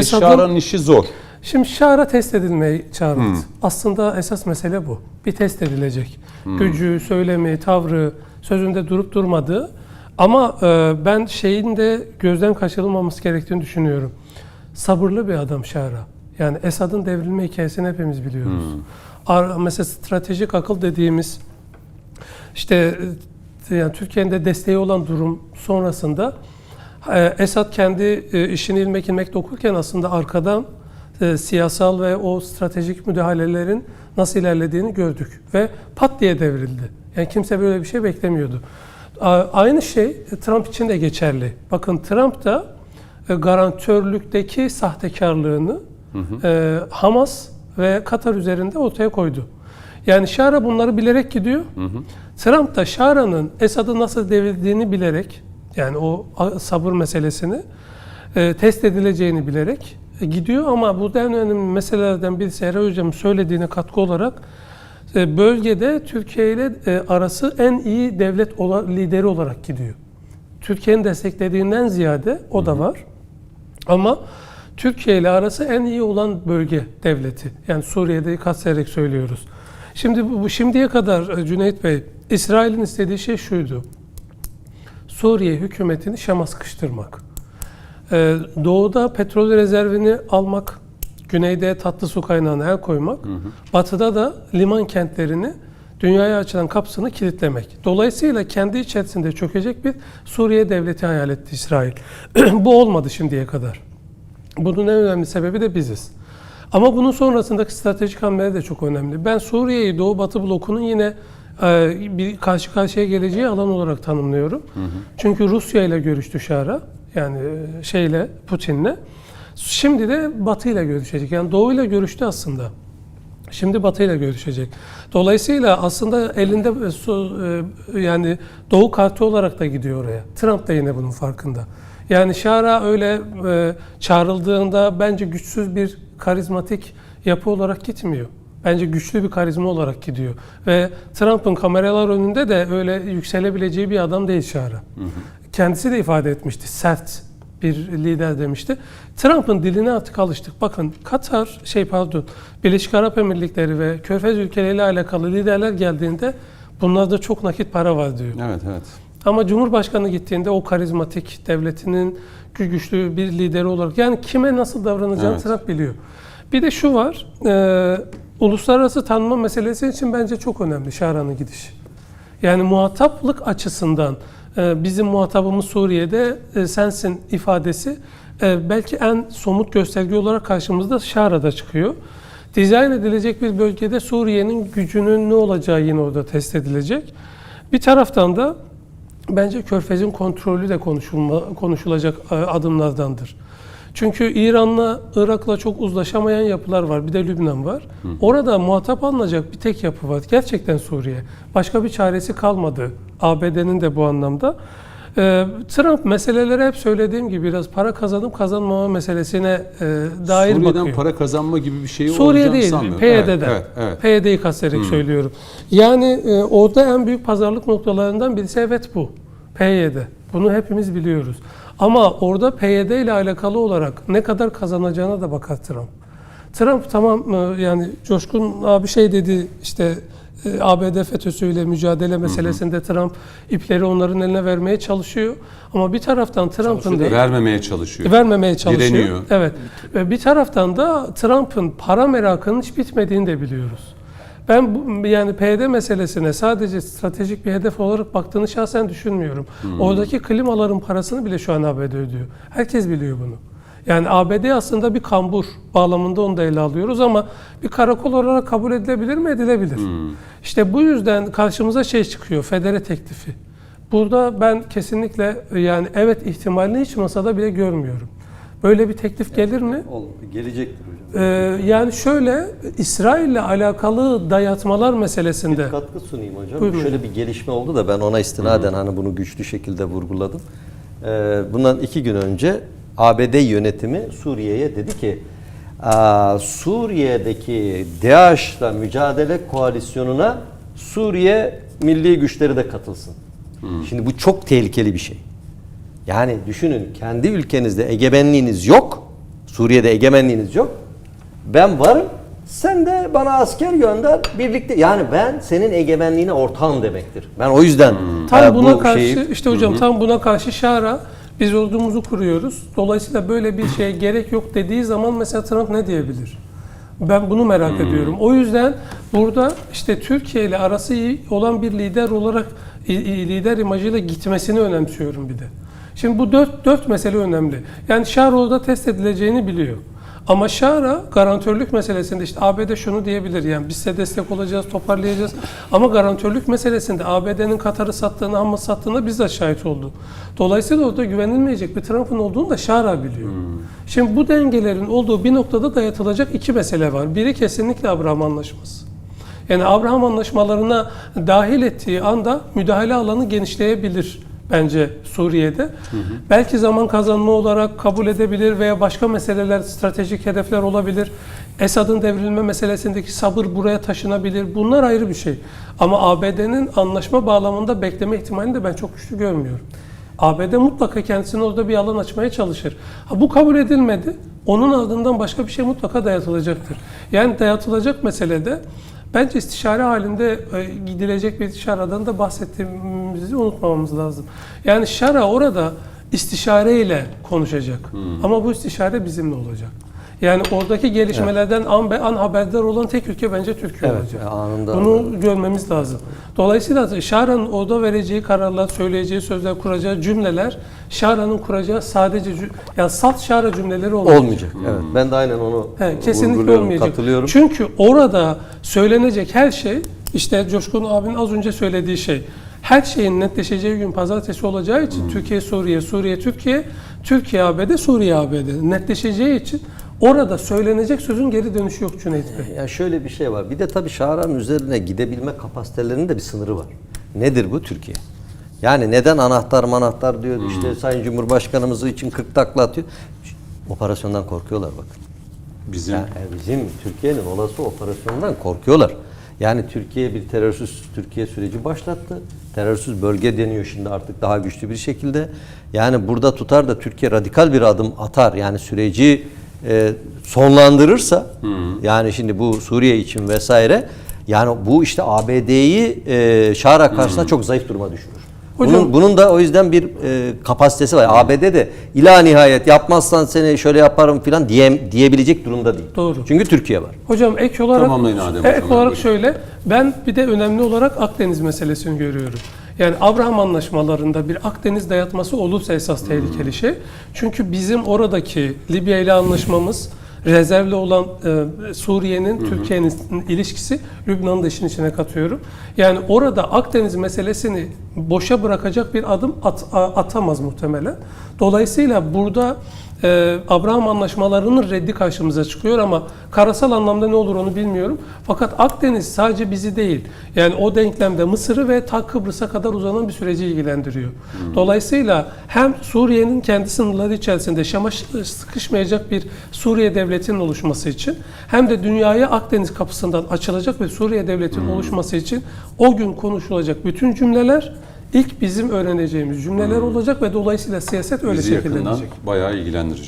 Esad'ın- Şara'nın işi zor. Şimdi şara test edilmeyi çağırdı. Aslında esas mesele bu. Bir test edilecek. Gücü, söylemi, tavrı, sözünde durup durmadığı. Ama e, ben şeyin de gözden kaçırılmaması gerektiğini düşünüyorum. Sabırlı bir adam Şara. Yani Esad'ın devrilme hikayesini hepimiz biliyoruz. Ar- mesela stratejik akıl dediğimiz işte e, yani Türkiye'nin de desteği olan durum sonrasında Esad kendi e, işini ilmek ilmek okurken aslında arkadan e, siyasal ve o stratejik müdahalelerin nasıl ilerlediğini gördük ve pat diye devrildi. Yani kimse böyle bir şey beklemiyordu. Aynı şey e, Trump için de geçerli. Bakın Trump da garantörlükteki sahtekarlığını e, Hamas ve Katar üzerinde ortaya koydu. Yani Şara bunları bilerek gidiyor. Trump da Şara'nın Esad'ı nasıl devirdiğini bilerek, yani o sabır meselesini e, test edileceğini bilerek e, gidiyor ama burada en önemli meselelerden birisi Eray Hocam'ın söylediğine katkı olarak e, bölgede Türkiye ile e, arası en iyi devlet ola- lideri olarak gidiyor. Türkiye'nin desteklediğinden ziyade o da var. Ama Türkiye ile arası en iyi olan bölge devleti. Yani Suriye'de kastederek söylüyoruz. Şimdi bu bu şimdiye kadar e, Cüneyt Bey, İsrail'in istediği şey şuydu. Suriye hükümetini Şam'a sıkıştırmak. Ee, Doğuda petrol rezervini almak, güneyde tatlı su kaynağına el koymak, batıda da liman kentlerini dünyaya açılan kapısını kilitlemek. Dolayısıyla kendi içerisinde çökecek bir Suriye devleti hayal etti İsrail. Bu olmadı şimdiye kadar. Bunun en önemli sebebi de biziz. Ama bunun sonrasındaki stratejik hamleler de çok önemli. Ben Suriye'yi Doğu Batı blokunun yine bir karşı karşıya geleceği alan olarak tanımlıyorum. Çünkü Rusya ile görüştü Şara. Yani e, şeyle Putin'le. Şimdi de Batı ile görüşecek. Yani Doğu ile görüştü aslında. Şimdi Batı ile görüşecek. Dolayısıyla aslında elinde e, e, yani Doğu kartı olarak da gidiyor oraya. Trump da yine bunun farkında. Yani Şara öyle çağrıldığında bence güçsüz bir karizmatik yapı olarak gitmiyor. Bence güçlü bir karizma olarak gidiyor. Ve Trump'ın kameralar önünde de öyle yükselebileceği bir adam değil Şara. Kendisi de ifade etmişti. Sert bir lider demişti. Trump'ın diline artık alıştık. Bakın Katar, şey pardon, Birleşik Arap Emirlikleri ve Körfez ülkeleriyle alakalı liderler geldiğinde bunlarda çok nakit para var diyor. Evet evet. Ama Cumhurbaşkanı gittiğinde o karizmatik devletinin gü- güçlü bir lideri olarak yani kime nasıl davranacağını Evet. Trump biliyor. Bir de şu var, e, uluslararası tanınma meselesi için bence çok önemli Şahra'nın gidişi. Yani muhataplık açısından e, bizim muhatabımız Suriye'de e, sensin ifadesi e, belki en somut gösterge olarak karşımızda Şara'da çıkıyor. Dizayn edilecek bir bölgede Suriye'nin gücünün ne olacağı yine orada test edilecek. Bir taraftan da bence Körfez'in kontrolü de konuşulma, konuşulacak e, adımlardandır. Çünkü İran'la, Irak'la çok uzlaşamayan yapılar var. Bir de Lübnan var. Orada muhatap alınacak bir tek yapı var. Gerçekten Suriye. Başka bir çaresi kalmadı. ABD'nin de bu anlamda. Ee, Trump meselelere hep söylediğim gibi biraz para kazanıp kazanmama meselesine e, dair Suriye'den bakıyor. para kazanma gibi bir şey Suriye değil, sanmıyorum. PYD'den. Evet, evet, evet. PYD'yi kastederek söylüyorum. Yani e, orada en büyük pazarlık noktalarından birisi evet bu. PYD. Bunu hepimiz biliyoruz. Ama orada PYD ile alakalı olarak ne kadar kazanacağına da bakar Trump. Trump tamam e, yani Coşkun abi şey dedi işte e, ABD FETÖ'süyle mücadele meselesinde Trump ipleri onların eline vermeye çalışıyor. Ama bir taraftan Trump'ın da Vermemeye çalışıyor. vermemeye çalışıyor. Direniyor. Evet. Ve bir taraftan da Trump'ın para merakının hiç bitmediğini de biliyoruz. Ben bu, yani PYD meselesine sadece stratejik bir hedef olarak baktığını şahsen düşünmüyorum. Oradaki klimaların parasını bile şu an ABD ödüyor. Herkes biliyor bunu. Yani ABD aslında bir kambur bağlamında onu da ele alıyoruz ama bir karakol olarak kabul edilebilir mi? Edilebilir. İşte bu yüzden karşımıza şey çıkıyor, federe teklifi. Burada ben kesinlikle yani evet ihtimalini hiç masada bile görmüyorum. Böyle bir teklif gelir mi? Ol- Gelecektir hocam. Ee, yani şöyle İsrail'le alakalı dayatmalar meselesinde Bir katkı sunayım hocam. Buyurun Şöyle bir gelişme oldu da ben ona istinaden hani bunu güçlü şekilde vurguladım. Ee, bundan iki gün önce ABD yönetimi Suriye'ye dedi ki "Aa, Suriye'deki DAEŞ'la mücadele koalisyonuna Suriye milli güçleri de katılsın. Şimdi bu çok tehlikeli bir şey. Yani düşünün kendi ülkenizde egemenliğiniz yok. Suriye'de egemenliğiniz yok. Ben varım. Sen de bana asker gönder. Birlikte yani ben senin egemenliğine ortağım demektir. Ben o yüzden Tam e, buna bu karşı şeyi- işte hocam tam buna karşı Şara biz ordumuzu kuruyoruz. Dolayısıyla böyle bir şeye gerek yok dediği zaman mesela Trump ne diyebilir? Ben bunu merak ediyorum. O yüzden burada işte Türkiye ile arası iyi olan bir lider olarak lider imajıyla gitmesini önemsiyorum bir de. Şimdi bu dört, dört mesele önemli. Yani Şara orada test edileceğini biliyor. Ama Şara garantörlük meselesinde işte ABD şunu diyebilir yani biz size destek olacağız, toparlayacağız. Ama garantörlük meselesinde ABD'nin Katar'ı sattığını, Hamas sattığına biz de şahit olduk. Dolayısıyla orada güvenilmeyecek bir Trump'ın olduğunu da Şara biliyor. Şimdi bu dengelerin olduğu bir noktada dayatılacak iki mesele var. Biri kesinlikle Abraham Anlaşması. Yani Abraham anlaşmalarına dahil ettiği anda müdahale alanı genişleyebilir bence Suriye'de. Belki zaman kazanma olarak kabul edebilir veya başka meseleler, stratejik hedefler olabilir. Esad'ın devrilme meselesindeki sabır buraya taşınabilir. Bunlar ayrı bir şey. Ama ABD'nin anlaşma bağlamında bekleme ihtimalini de ben çok güçlü görmüyorum. ABD mutlaka kendisine orada bir alan açmaya çalışır. Ha, bu kabul edilmedi. Onun ardından başka bir şey mutlaka dayatılacaktır. Yani dayatılacak meselede bence istişare halinde e, gidilecek bir istişareden de bahsettiğimizi unutmamamız lazım. Yani Şara orada istişareyle konuşacak. Ama bu istişare bizimle olacak. Yani oradaki gelişmelerden an, be- an haberdar olan tek ülke bence Türkiye Evet, olacak. anında- Bunu görmemiz lazım. Dolayısıyla Şara'nın orada vereceği kararlar, söyleyeceği sözler, kuracağı cümleler Şara'nın kuracağı sadece cü- yani salt Şara cümleleri olmayacak. olmayacak. Evet. Ben de aynen onu He, kesinlikle vurguluyorum, olmayacak. katılıyorum. Çünkü orada söylenecek her şey işte Coşkun abinin az önce söylediği şey. Her şeyin netleşeceği gün pazartesi olacağı için Türkiye Suriye, Suriye Türkiye, Türkiye ABD, Suriye ABD netleşeceği için orada söylenecek sözün geri dönüşü yok Cüneyt Bey. Ya şöyle bir şey var. Bir de tabii Şahra'nın üzerine gidebilme kapasitelerinin de bir sınırı var. Nedir bu Türkiye? Yani neden anahtar manahtar diyor işte Sayın Cumhurbaşkanımız için 40 takla atıyor. Operasyondan korkuyorlar bakın. Bizim Yani bizim Türkiye'nin olası operasyonundan korkuyorlar. Yani Türkiye bir terörsüz Türkiye süreci başlattı. Terörsüz bölge deniyor şimdi artık daha güçlü bir şekilde. Yani burada tutar da Türkiye radikal bir adım atar. Yani süreci e, sonlandırırsa yani şimdi bu Suriye için vesaire yani bu işte ABD'yi e, Şara karşısında çok zayıf duruma düşürür. Hocam- bunun, bunun da o yüzden bir e, kapasitesi var. ABD de ila nihayet yapmazsan seni şöyle yaparım falan diye, diyebilecek durumda değil. Doğru. Çünkü Türkiye var. Hocam ek olarak Tamamlayın Adem ek hocam. olarak Buyurun. şöyle ben bir de önemli olarak Akdeniz meselesini görüyorum. Yani Abraham anlaşmalarında bir Akdeniz dayatması olursa esas tehlikeli şey. Çünkü bizim oradaki Libya ile anlaşmamız rezervli olan e, Suriye'nin Türkiye'nin ilişkisi Lübnan'ı da işin içine katıyorum. Yani orada Akdeniz meselesini boşa bırakacak bir adım at- a- atamaz muhtemelen. Dolayısıyla burada e, Abraham anlaşmalarının reddi karşımıza çıkıyor ama karasal anlamda ne olur onu bilmiyorum. Fakat Akdeniz sadece bizi değil. Yani o denklemde Mısır'ı ve ta Kıbrıs'a kadar uzanan bir süreci ilgilendiriyor. Dolayısıyla hem Suriye'nin kendi sınırları içerisinde Şam'a sıkışmayacak bir Suriye devletinin oluşması için hem de dünyaya Akdeniz kapısından açılacak bir Suriye devletinin oluşması için o gün konuşulacak bütün cümleler ilk bizim öğreneceğimiz cümleler olacak ve dolayısıyla siyaset öyle bizi şekillenecek. bayağı ilgilendirecek.